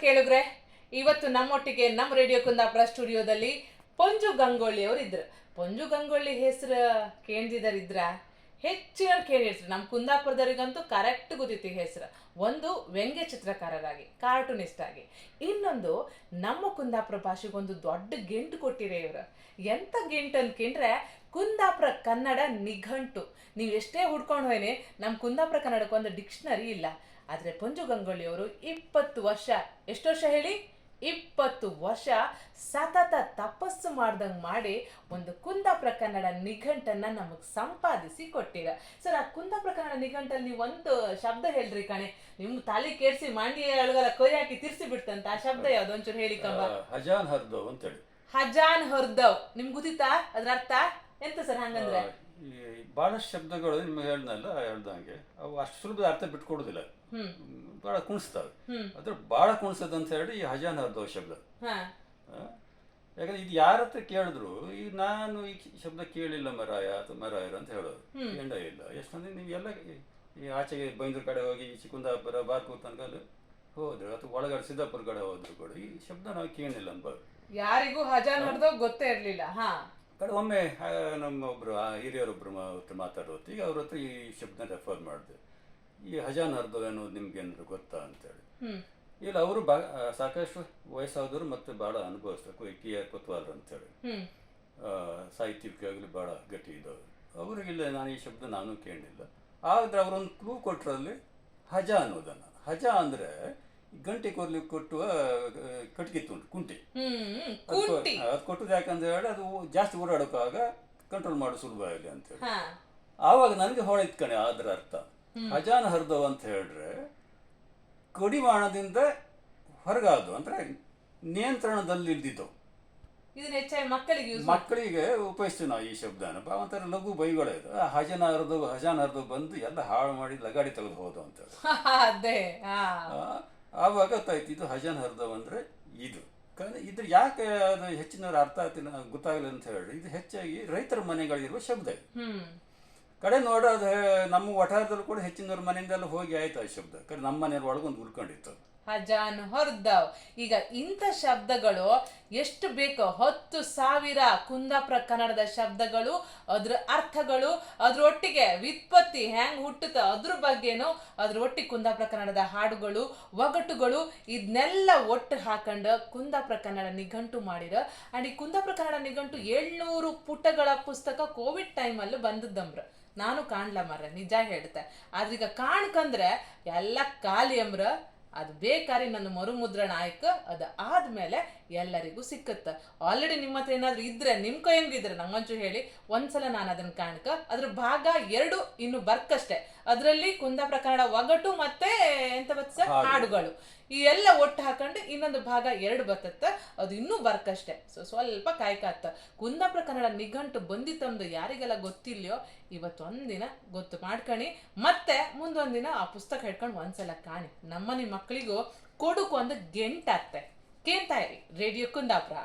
ಕೇಳುಗ್ರೆ ಇವತ್ತು ನಮ್ಮೊಟ್ಟಿಗೆ ನಮ್ಮ ರೇಡಿಯೋ ಕುಂದಾಪುರ ಸ್ಟುಡಿಯೋದಲ್ಲಿ ಪಂಜು ಗಂಗೊಳ್ಳಿ ಅವರು ಇದ್ರು. ಪಂಜು ಗಂಗೊಳ್ಳಿ ಹೆಸರು ಕೇಂದಿದರಿದ್ರ ಹೆಚ್ಚಿನ ಕೇಳಿರ್ತಾರೆ. ನಮ್ಮ ಕುಂದಾಪುರದವರಿಗಂತೂ ಕರೆಕ್ಟ್ ಗೊತ್ತಿತ್ತು ಹೆಸರು. ಒಂದು ವ್ಯಂಗ್ಯ ಚಿತ್ರಕಾರರಾಗಿ ಕಾರ್ಟೂನಿಸ್ಟ್ ಆಗಿ. ಇನ್ನೊಂದು ನಮ್ಮ ಕುಂದಾಪುರ ಭಾಷೆಗೊಂದು ದೊಡ್ಡ ಗೆಂಟು ಕೊಟ್ಟಿರೇ ಇವರು. ಎಂತ ಗೆಂಟು ಅನ್ಕೊಂಡ್ರೆ, ಕುಂದಾಪುರ ಕನ್ನಡ ನಿಘಂಟು. ನೀವು ಎಷ್ಟೇ ಹುಡ್ಕೊಂಡು ಹೋಯ್ನೆ ನಮ್ಮ ಕುಂದಾಪುರ ಕನ್ನಡಕ್ಕೊಂದು ಡಿಕ್ಷನರಿ ಇಲ್ಲ. ಆದರೆ ಪಂಜು ಗಂಗೊಳ್ಳಿ ಅವರು ಇಪ್ಪತ್ತು ವರ್ಷ ಎಷ್ಟು ವರ್ಷ ಹೇಳಿ? ಇಪ್ಪತ್ತು ವರ್ಷ ಸತತ ತಪಸ್ಸು ಮಾಡ್ದಂಗೆ ಮಾಡಿ ಒಂದು ಕುಂದಾಪುರ ಕನ್ನಡ ನಿಘಂಟನ್ನ ನಮಗೆ ಸಂಪಾದಿಸಿ ಕೊಟ್ಟಿರ ಸರ್ ಆ ಕುಂದಾಪುರ ಕನ್ನಡ ನಿಘಂಟಲ್ಲಿ ನೀವು ಒಂದು ಶಬ್ದ ಹೇಳ್ರಿ ಕಣೆ. ನಿಮ್ ತಾಲಿ ಕೇಳಿಸಿ ಮಂಡಿ ಒಳಗೆಲ್ಲ ಕೊಯ್ ಹಾಕಿ ತಿರ್ಸಿ ಬಿಡ್ತಂತ ಆ ಶಬ್ದ ಯಾವ್ದು? ಒಂಚೂರು ಹೇಳಿ ಕಂಬ. ಹಜಾನ್ ಹರ್ದವ್ ಅಂತೇಳಿ. ಹಜಾನ್ ಹರ್ದವ್. ನಿಮ್ಗೆ ಗೊತ್ತಿತ್ತಾ ಅದ್ರ ಅರ್ಥ ಎಂತ ಸರ್ ಹಂಗಂದ್ರೆ? ಈ ಭಾಳಷ್ಟು ಶಬ್ದಗಳು ನಿಮ್ಗೆ ಹೇಳ್ದಲ್ಲ ಹೇಳ್ದಂಗೆ. ಅವು ಅಷ್ಟು ಸುಲಭದ ಅರ್ಥ ಬಿಟ್ಕೊಡೋದಿಲ್ಲ. ಭಾಳ ಬಹಳ ಕುಣಿಸ್ತವೆ. ಅದ್ರ ಬಹಳ ಕುಣಿಸದ ಅಂತ ಹೇಳಿ ಈ ಹಜಾನ್ ಹರ್ದೋ ಶಬ್ದ? ಯಾಕಂದ್ರೆ ಇದು ಯಾರ ಹತ್ರ ಕೇಳಿದ್ರು ಈಗ ನಾನು ಈ ಶಬ್ದ ಕೇಳಿಲ್ಲ ಮರಾಯ ಅಥವಾ ಮರಾಯರ ಅಂತ ಹೇಳೋದು ಎಂಡ ಇಲ್ಲ. ಎಷ್ಟಂದ್ರೆ ನೀವು ಎಲ್ಲ ಈ- ಆಚೆಗೆ ಬೈಂದ್ರ ಕಡೆ ಹೋಗಿ ಚಿಕ್ಕುಂದಾಪುರ ಬಾರ್ಕೂರ್ ತನಕ ಹೋದ್ರು ಅಥವಾ ಒಳಗಡೆ ಸಿದ್ದಾಪುರ ಕಡೆ ಹೋದ್ರು ಕೂಡ ಈ ಶಬ್ದ ನಾವು ಕೇಳಿಲ್ಲ ಅಂತ. ಯಾರಿಗೂ ಹಜಾನ್ ಹರ್ದವ್ ಗೊತ್ತೇ ಇರಲಿಲ್ಲ. ಹಾ. ಕಡೆ ಒಮ್ಮೆ ನಮ್ಮ ಒಬ್ಬರು ಮಾ- ಹತ್ರ ಮಾತಾಡೋದು ಈಗ ಅವ್ರ ಹತ್ರ ಈ ಶಬ್ದ ರೆಫರ್ ಮಾಡಿದೆ. ಈ ಹಜಾನ್ ಅರ್ಧವ್ ಅನ್ನೋದು ನಿಮ್ಗೆ ಏನಾದ್ರು ಗೊತ್ತಾ ಅಂತೇಳಿ. ಇಲ್ಲ ಅವರು ಬಾ ಸಾಕಷ್ಟು ವಯಸ್ಸಾದವರು ಮತ್ತು ಭಾಳ ಅನುಭವಿಸ್ತಾರೆ ಟಿ ಆರ್ ಅಂತ ಅಂತೇಳಿ. ಸಾಹಿತ್ಯಿಕವಾಗಲಿ ಭಾಳ ಗಟ್ಟಿ ಇದ್ದವರು. ಅವರಿಗಿಲ್ಲ ನಾನು ಈ ಶಬ್ದ ನಾನು ಕೇಳಿಲ್ಲ. ಆದರೆ ಅವರೊಂದು ಕ್ಲೂ ಕೊಟ್ಟರಲ್ಲಿ ಹಜ ಅನ್ನೋದನ್ನು ಹಜ ಅಂದರೆ ಗಂಟೆ ಕೊರ್ಲಿ ಕೊಟ್ಟುವ ಕಟ್ಟಿಗೆ ಕಟ್ಗೆ ತುಂಡು ಕುಂಟೆ. ಅದು ಕುಂಟಿ. ಅದು ಕೊಟ್ಟದ್ದು ಯಾಕಂತ ಹೇಳಿ ಅದು ಜಾಸ್ತಿ ಓಡಾಡೋಕ್ಕಾಗ ಕಂಟ್ರೋಲ್ ಮಾಡೋ ಸುಲಭ ಆಗಲಿ ಅಂತ ಹೇಳಿ. ಆವಾಗ ನನಗೆ ಹೊಳೆ ಕಣೆ ಅದರ ಅರ್ಥ. ಹಜಾನ ಹರ್ದು ಅಂತ ಹೇಳಿದ್ರೆ ಕಡಿವಾಣದಿಂದ ಹೊರಗಾದು ಅಂದ್ರೆ ನಿಯಂತ್ರಣದಲ್ಲಿ ಹೆಚ್ಚಾಗಿ ಮಕ್ಕಳಿಗೆ ಉಪಯೋಗಿಸ್ತೀವಿ ನಾವು ಈ ಶಬ್ದನ. ಒಂಥರ ಲಘು ಬೈಗಳು ಇದು. ಹಜನ ಹರಿದು ಹಜಾನ ಹರಿದು ಬಂದು ಎಲ್ಲ ಹಾಳು ಮಾಡಿ ಲಗಾಡಿ ತೆಗೆದು ಹೋದು ಆ, ಆವಾಗ ಗೊತ್ತಾಯ್ತು ಇದು ಹಜನ್ ಹರ್ದವ್ ಅಂದರೆ ಇದು. ಕಾರಣ ಇದ್ರ ಯಾಕೆ ಅದು ಹೆಚ್ಚಿನವ್ರು ಅರ್ಥ ಆಗ್ತಿಲ್ಲ ಗೊತ್ತಾಗಲಿಲ್ಲ ಅಂತ ಹೇಳಿ ಇದು ಹೆಚ್ಚಾಗಿ ರೈತರ ಮನೆಗಳಿರುವ ಶಬ್ದ ಕಡೆ ನೋಡೋದು ನಮ್ಮ ವಠಾರದಲ್ಲೂ ಕೂಡ ಹೆಚ್ಚಿನವ್ರ ಮನೆಯಿಂದೆಲ್ಲ ಹೋಗಿ ಆಯ್ತು ಆ ಶಬ್ದ. ಕಡೆ ನಮ್ಮ ಮನೆಯವ್ರ ಒಳಗೊಂದು ಉಳ್ಕೊಂಡಿತ್ತು. ಹಜಾನ್ ಹೊರ್ದವ್. ಈಗ ಇಂಥ ಶಬ್ದಗಳು ಎಷ್ಟು ಬೇಕೋ? ಹತ್ತು ಸಾವಿರ ಕುಂದಾಪುರ ಕನ್ನಡದ ಶಬ್ದಗಳು, ಅದ್ರ ಅರ್ಥಗಳು ಅದ್ರೊಟ್ಟಿಗೆ ವ್ಯುತ್ಪತ್ತಿ ಹ್ಯಾಂಗ್ ಹುಟ್ಟುತ್ತ, ಅದ್ರ ಬಗ್ಗೆನು ಅದ್ರ ಒಟ್ಟಿಗೆ ಕುಂದಾಪುರ ಕನ್ನಡದ ಹಾಡುಗಳು, ಒಗಟುಗಳು ಇದನ್ನೆಲ್ಲ ಒಟ್ಟು ಹಾಕೊಂಡು ಕುಂದಾಪುರ ಕನ್ನಡ ನಿಘಂಟು ಮಾಡಿರ ಅಂಡ್ ಈ ಕುಂದಾಪುರ ಕನ್ನಡ ನಿಘಂಟು ಏಳ್ನೂರು ಪುಟಗಳ ಪುಸ್ತಕ ಕೋವಿಡ್ ಟೈಮಲ್ಲಿ ಬಂದದ್ದಮ್ರ ನಾನು ಕಾಣ್ಲ ಮರ ನಿಜ ಹೇಳ್ತೆ. ಆದ್ರೀಗ ಕಾಣ್ಕಂದ್ರೆ ಎಲ್ಲ ಖಾಲಿ ಅಂಬ್ರ. ಅದು ಬೇಕಾರಿ ನನ್ನ ಮರುಮುದ್ರಣ ಆಯ್ಕ ಅದು ಆದ್ಮೇಲೆ ಎಲ್ಲರಿಗೂ ಸಿಕ್ಕತ್ತ. ಆಲ್ರೆಡಿ ನಿಮ್ಮ ಹತ್ರ ಏನಾದ್ರು ಇದ್ರೆ ನಿಮ್ ಕೈಯಂಗಿದ್ರೆ ನಂಗಂಚು ಹೇಳಿ. ಒಂದ್ಸಲ ನಾನು ಅದನ್ನ ಕಾಣಕ. ಅದ್ರ ಭಾಗ ಎರಡು ಇನ್ನು ಬರ್ಕಷ್ಟೇ. ಅದರಲ್ಲಿ ಕುಂದ ಪ್ರಕರಣ ಒಗಟು ಮತ್ತೆ ಎಂತ ಬತ್ತ ಹಾಡುಗಳು. ಈ ಎಲ್ಲ ಒಟ್ಟು ಹಾಕೊಂಡು ಇನ್ನೊಂದು ಭಾಗ ಎರಡು ಬರ್ತತ್ತ ಅದು ಇನ್ನೂ ಬರ್ಕಷ್ಟೇ. ಸೊ ಸ್ವಲ್ಪ ಕಾಯ್ಕಾತ್ತ ಕುಂದಾಪುರ ಕನ್ನಡ ನಿಘಂಟು ಬಂದಿತ್ತಂದು ಯಾರಿಗೆಲ್ಲ ಗೊತ್ತಿಲ್ಯೋ ಇವತ್ತು ಒಂದಿನ ಗೊತ್ತು ಮಾಡ್ಕಣಿ. ಮತ್ತೆ ಮುಂದೊಂದಿನ ಆ ಪುಸ್ತಕ ಹಿಡ್ಕೊಂಡು ಒಂದ್ಸಲ ಕಾಣಿ. ನಮ್ಮನೆ ಮಕ್ಕಳಿಗೂ ಕೊಡುಕು ಒಂದು ಗೆಂಟಾಗ್ತೆ. ಕೇಳ್ತಾ ಇರಿ ರೇಡಿಯೋ ಕುಂದಾಪುರ.